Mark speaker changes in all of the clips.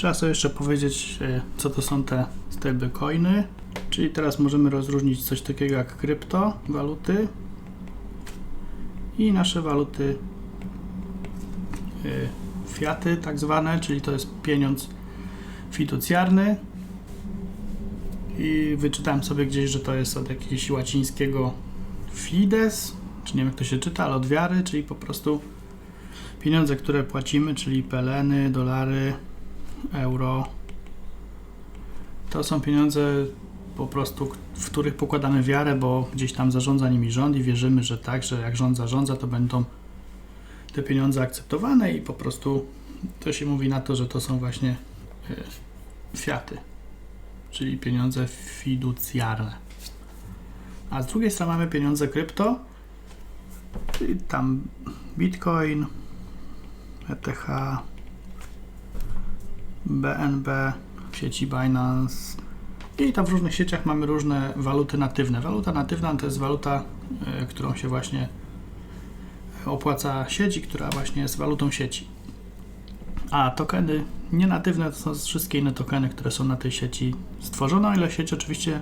Speaker 1: Trzeba sobie jeszcze powiedzieć, e, co to są te stablecoiny. Czyli teraz możemy rozróżnić coś takiego jak kryptowaluty i nasze waluty e, fiaty tak zwane, czyli to jest pieniądz fiducjarny. I wyczytałem sobie gdzieś, że to jest od jakiegoś łacińskiego fides, czy nie wiem jak to się czyta, ale od wiary, czyli po prostu pieniądze, które płacimy, czyli peleny, dolary, euro. To są pieniądze po prostu, w których pokładamy wiarę, bo gdzieś tam zarządza nimi rząd i wierzymy, że tak, że jak rząd zarządza, to będą te pieniądze akceptowane i po prostu to się mówi na to, że to są właśnie y, fiaty, czyli pieniądze fiducjarne. A z drugiej strony mamy pieniądze krypto, tam Bitcoin, ETH, BNB, w sieci Binance i tam w różnych sieciach mamy różne waluty natywne. Waluta natywna to jest waluta, y, którą się właśnie opłaca sieci, która właśnie jest walutą sieci. A tokeny nienatywne to są wszystkie inne tokeny, które są na tej sieci stworzone, o ile sieć oczywiście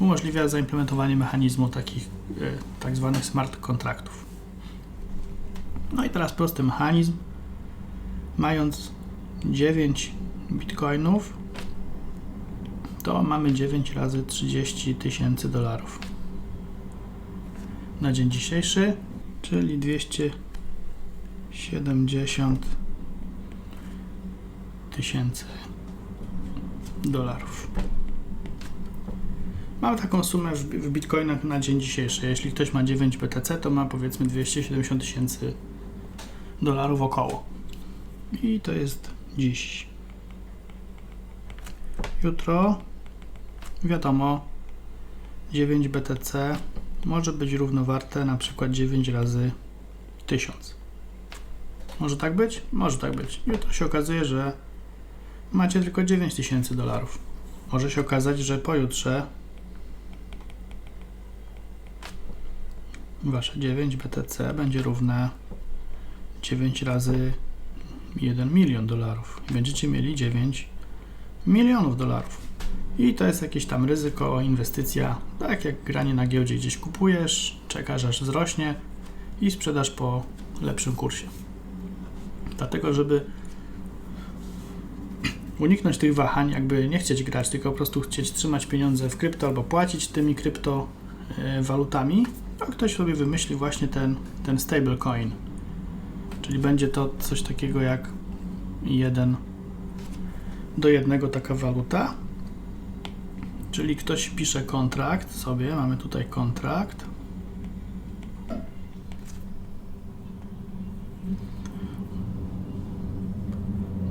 Speaker 1: umożliwia zaimplementowanie mechanizmu takich y, tak zwanych smart kontraktów. No i teraz prosty mechanizm. Mając 9 bitcoinów, to mamy 9 razy 30 tysięcy dolarów. Na dzień dzisiejszy, czyli 270 tysięcy dolarów. Mamy taką sumę w, w bitcoinach na dzień dzisiejszy. Jeśli ktoś ma 9 BTC, to ma powiedzmy 270 tysięcy dolarów około. I to jest dziś. Jutro, wiadomo, 9 BTC może być równowarte na przykład 9 razy 1000. Może tak być? Może tak być. Jutro się okazuje, że macie tylko 9000 dolarów. Może się okazać, że pojutrze wasze 9 BTC będzie równe 9 razy 1 milion dolarów. I będziecie mieli 9 milionów dolarów. I to jest jakieś tam ryzyko, inwestycja, tak jak granie na giełdzie, gdzieś kupujesz, czekasz aż wzrośnie i sprzedasz po lepszym kursie. Dlatego, żeby uniknąć tych wahań, jakby nie chcieć grać, tylko po prostu chcieć trzymać pieniądze w krypto albo płacić tymi kryptowalutami, to ktoś sobie wymyśli właśnie ten, ten stablecoin. Czyli będzie to coś takiego jak jeden do jednego taka waluta. Czyli ktoś pisze kontrakt sobie, mamy tutaj kontrakt.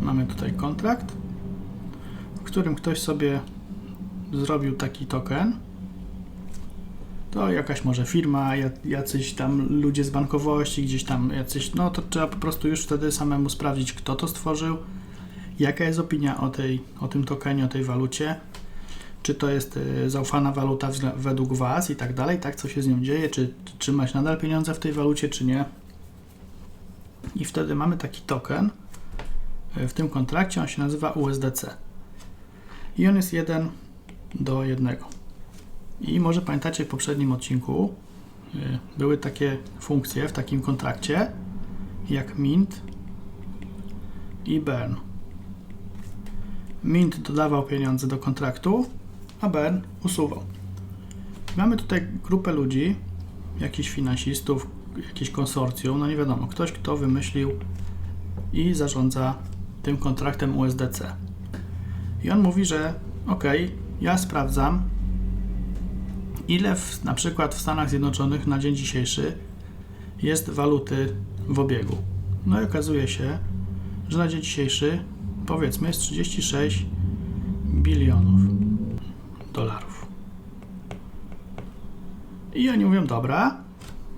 Speaker 1: Mamy tutaj kontrakt, w którym ktoś sobie zrobił taki token. To jakaś może firma, jacyś tam ludzie z bankowości, gdzieś tam jacyś, no to trzeba po prostu już wtedy samemu sprawdzić, kto to stworzył, jaka jest opinia o, tej, o tym tokenie, o tej walucie, czy to jest y, zaufana waluta według Was i tak dalej, tak, co się z nią dzieje, czy trzymać nadal pieniądze w tej walucie, czy nie. I wtedy mamy taki token y, w tym kontrakcie, on się nazywa USDC. I on jest 1 do 1. I może pamiętacie w poprzednim odcinku y, były takie funkcje w takim kontrakcie jak mint i burn. Mint dodawał pieniądze do kontraktu, a burn usuwał. Mamy tutaj grupę ludzi, jakichś finansistów, jakieś konsorcjum, no nie wiadomo, ktoś kto wymyślił i zarządza tym kontraktem USDC. I on mówi, że ok, ja sprawdzam, ile w, na przykład w Stanach Zjednoczonych na dzień dzisiejszy jest waluty w obiegu. No i okazuje się, że na dzień dzisiejszy powiedzmy jest 36 bilionów dolarów. I oni mówią, dobra,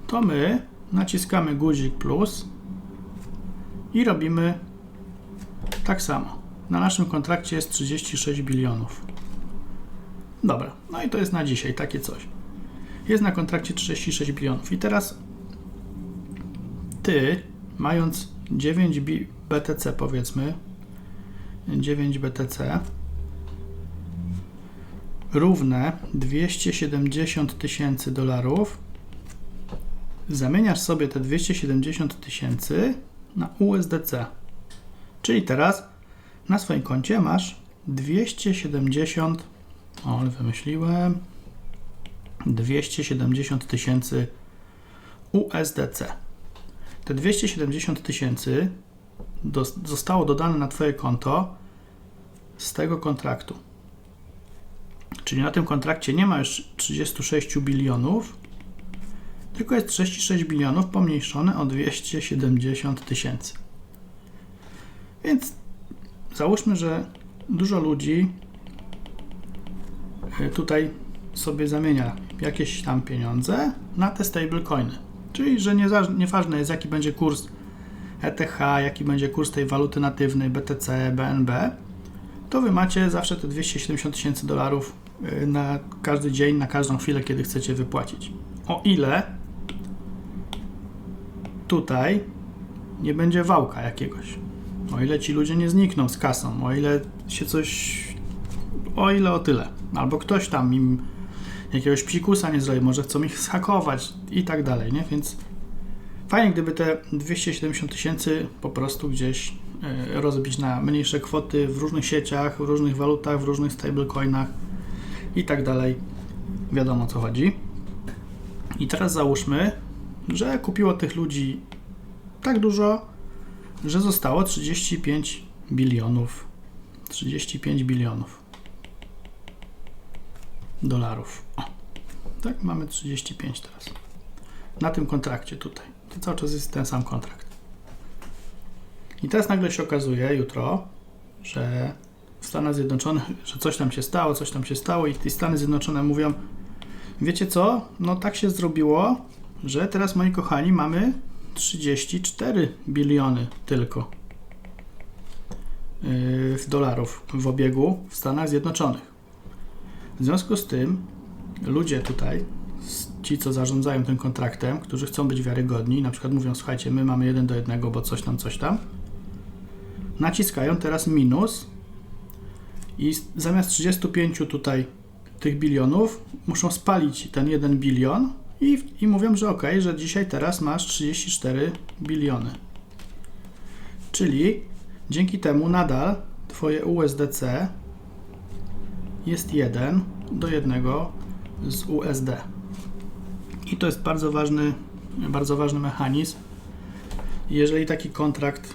Speaker 1: to my naciskamy guzik plus i robimy tak samo. Na naszym kontrakcie jest 36 bilionów. Dobra, no i to jest na dzisiaj takie coś. Jest na kontrakcie 36 bilionów. I teraz ty, mając 9 BTC powiedzmy, 9 BTC równe 270 tysięcy dolarów, zamieniasz sobie te 270 tysięcy na USDC. Czyli teraz na swoim koncie masz 270, o, ale wymyśliłem, 270 tysięcy USDC. Te 270 tysięcy zostało dodane na Twoje konto z tego kontraktu. Czyli na tym kontrakcie nie ma już 36 bilionów, tylko jest 36 bilionów pomniejszone o 270 tysięcy. Więc załóżmy, że dużo ludzi tutaj sobie zamienia jakieś tam pieniądze na te stablecoiny. Czyli, że nie, jest jaki będzie kurs ETH, jaki będzie kurs tej waluty natywnej BTC, BNB, to wy macie zawsze te 270 tysięcy dolarów y, na każdy dzień, na każdą chwilę, kiedy chcecie wypłacić. O ile tutaj nie będzie wałka jakiegoś. O ile ci ludzie nie znikną z kasą, o ile się coś. O ile o tyle. Albo ktoś tam im jakiegoś psikusa nie zrobi, może chcą ich zhakować i tak dalej, nie? Więc fajnie, gdyby te 270 tysięcy po prostu gdzieś e, rozbić na mniejsze kwoty w różnych sieciach, w różnych walutach, w różnych stablecoinach i tak dalej. Wiadomo o co chodzi. I teraz załóżmy, że kupiło tych ludzi tak dużo, że zostało 35 bilionów. 35 bilionów dolarów. O, tak, mamy 35 teraz. Na tym kontrakcie tutaj. To cały czas jest ten sam kontrakt. I teraz nagle się okazuje jutro, że w Stanach Zjednoczonych, że coś tam się stało, coś tam się stało i te Stany Zjednoczone mówią, wiecie co, no tak się zrobiło, że teraz moi kochani mamy 34 biliony tylko yy, w dolarów w obiegu w Stanach Zjednoczonych. W związku z tym ludzie tutaj, ci co zarządzają tym kontraktem, którzy chcą być wiarygodni, na przykład mówią, słuchajcie, my mamy jeden do jednego, bo coś tam, coś tam, naciskają teraz minus i zamiast 35 tutaj tych bilionów muszą spalić ten 1 bilion i, i mówią, że ok, że dzisiaj teraz masz 34 biliony. Czyli dzięki temu nadal twoje USDC jest 1 do 1 z USD. I to jest bardzo ważny, bardzo ważny mechanizm. Jeżeli taki kontrakt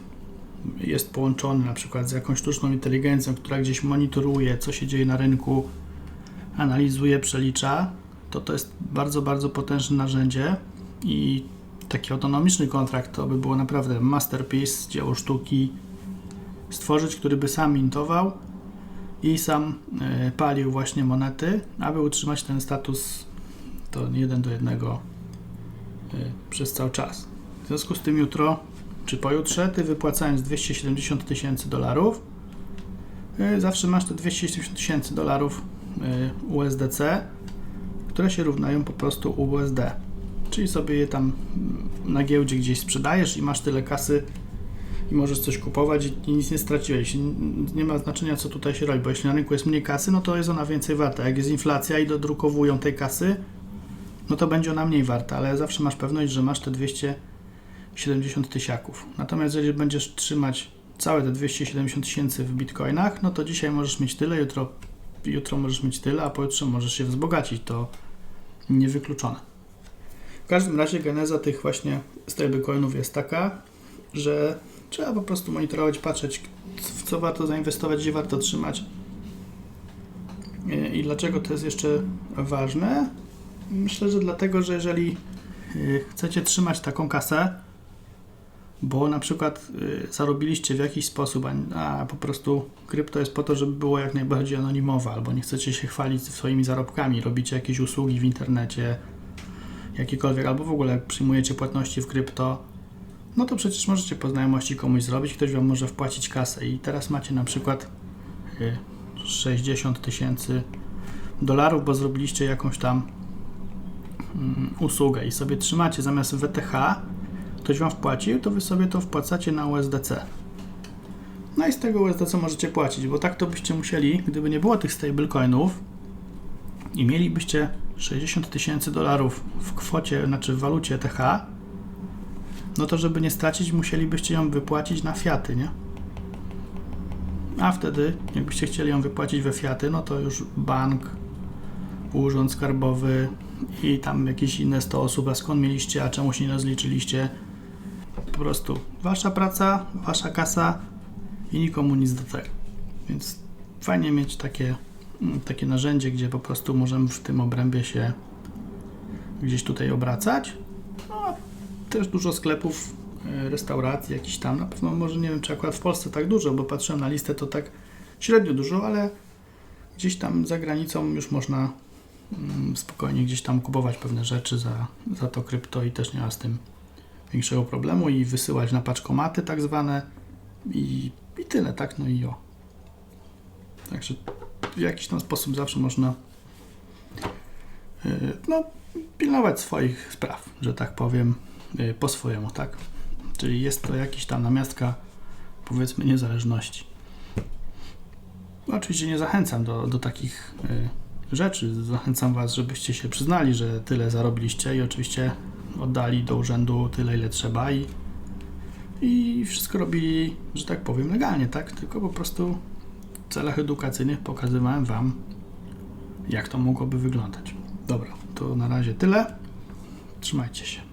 Speaker 1: jest połączony na przykład z jakąś sztuczną inteligencją, która gdzieś monitoruje, co się dzieje na rynku, analizuje, przelicza, to to jest bardzo, bardzo potężne narzędzie i taki autonomiczny kontrakt to by było naprawdę masterpiece, dzieło sztuki stworzyć, który by sam mintował i sam e, palił właśnie monety, aby utrzymać ten status to jeden do jednego e, przez cały czas. W związku z tym jutro czy pojutrze, ty wypłacając 270 tysięcy dolarów, e, zawsze masz te 270 tysięcy dolarów USDC, które się równają po prostu USD. Czyli sobie je tam mm, na giełdzie gdzieś sprzedajesz i masz tyle kasy i możesz coś kupować i, nic nie straciłeś. Nie ma znaczenia, co tutaj się robi, bo jeśli na rynku jest mniej kasy, no to jest ona więcej warta. Jak jest inflacja i dodrukowują tej kasy, no to będzie ona mniej warta, ale zawsze masz pewność, że masz te 270 tysiaków. Natomiast jeżeli będziesz trzymać całe te 270 tysięcy w bitcoinach, no to dzisiaj możesz mieć tyle, jutro, jutro możesz mieć tyle, a pojutrze możesz się wzbogacić. To niewykluczone. W każdym razie geneza tych właśnie stablecoinów jest taka, że trzeba po prostu monitorować, patrzeć, w co warto zainwestować, gdzie warto trzymać. I- dlaczego to jest jeszcze ważne? Myślę, że dlatego, że jeżeli y, chcecie trzymać taką kasę, bo na przykład y, zarobiliście w jakiś sposób, a po prostu krypto jest po to, żeby było jak najbardziej anonimowe, albo nie chcecie się chwalić swoimi zarobkami, robicie jakieś usługi w internecie, jakiekolwiek, albo w ogóle przyjmujecie płatności w krypto, no to przecież możecie po znajomości komuś zrobić, ktoś wam może wpłacić kasę i teraz macie na przykład y, 60 tysięcy dolarów, bo zrobiliście jakąś tam mm, usługę i sobie trzymacie zamiast WTH, ktoś wam wpłacił, to wy sobie to wpłacacie na USDC. No i z tego USDC możecie płacić, bo tak to byście musieli, gdyby nie było tych stablecoinów i mielibyście 60 tysięcy dolarów w kwocie, znaczy w walucie ETH, no to żeby nie stracić, musielibyście ją wypłacić na fiaty, nie? A wtedy, jakbyście chcieli ją wypłacić we fiaty, no to już bank, urząd skarbowy i tam jakieś inne 100 osób, a skąd mieliście, a czemu się nie rozliczyliście. Po prostu wasza praca, wasza kasa i nikomu nic do tego. Więc fajnie mieć takie, mm, takie narzędzie, gdzie po prostu możemy w tym obrębie się gdzieś tutaj obracać. No, też dużo sklepów, e, restauracji jakiś tam. Na pewno może nie wiem, czy akurat w Polsce tak dużo, bo patrzyłem na listę, to tak średnio dużo, ale gdzieś tam za granicą już można mm, spokojnie gdzieś tam kupować pewne rzeczy za, za to krypto i też nie ma z tym większego problemu i wysyłać na paczkomaty tak zwane i, i tyle, tak? No i o. Także w jakiś tam sposób zawsze można yy, no, pilnować swoich spraw, że tak powiem, po swojemu, tak? Czyli jest to jakiś tam namiastka, powiedzmy, niezależności. Oczywiście nie zachęcam do, do takich yy, rzeczy. Zachęcam Was, żebyście się przyznali, że tyle zarobiliście i oczywiście oddali do urzędu tyle, ile trzeba i, i wszystko robili, że tak powiem, legalnie, tak? Tylko po prostu w celach edukacyjnych pokazywałem Wam, jak to mogłoby wyglądać. Dobra, to na razie tyle. Trzymajcie się.